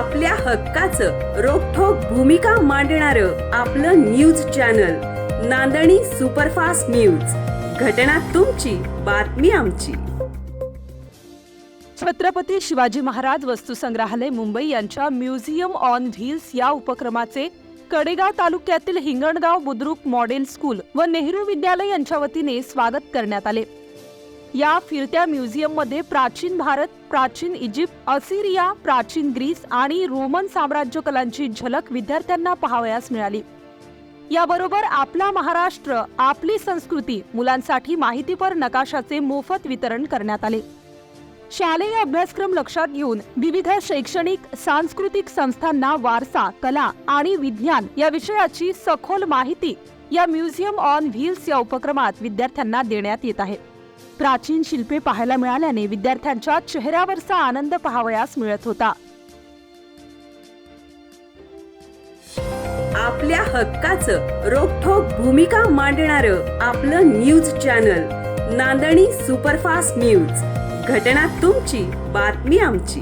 आपल्या हक्काचं रोखोक भूमिका मांडणार आपलं न्यूज चॅनल नांदणी सुपरफास्ट न्यूज. घटना तुमची बातमी आमची. छत्रपती शिवाजी महाराज वस्तुसंग्रहालय मुंबई यांच्या म्युझियम ऑन व्हील्स या उपक्रमाचे कडेगाव तालुक्यातील हिंगणगाव बुद्रुक मॉडेल स्कूल व नेहरू विद्यालय यांच्या वतीने स्वागत करण्यात आले. या फिरत्या म्युझियममध्ये प्राचीन भारत प्राचीन इजिप्त असिरिया प्राचीन ग्रीस आणि रोमन साम्राज्य कलांची झलक विद्यार्थ्यांना पाहावयास मिळाली. याबरोबर आपला महाराष्ट्र आपली संस्कृती मुलांसाठी माहितीपर नकाशाचे मोफत वितरण करण्यात आले. शालेय अभ्यासक्रम लक्षात घेऊन विविध शैक्षणिक सांस्कृतिक संस्थांना वारसा कला आणि विज्ञान या विषयाची सखोल माहिती या म्युझियम ऑन व्हील्स या उपक्रमात विद्यार्थ्यांना देण्यात येत आहे. प्राचीन शिल्पे पाहायला मिळाल्याने विद्यार्थ्यांच्या चेहऱ्यावरचा आनंद पाहावयास मिळत होता. आपल्या हक्काचं रोखोक भूमिका मांडणार आपलं न्यूज चॅनल नांदणी सुपरफास्ट न्यूज. घटना तुमची बातमी आमची.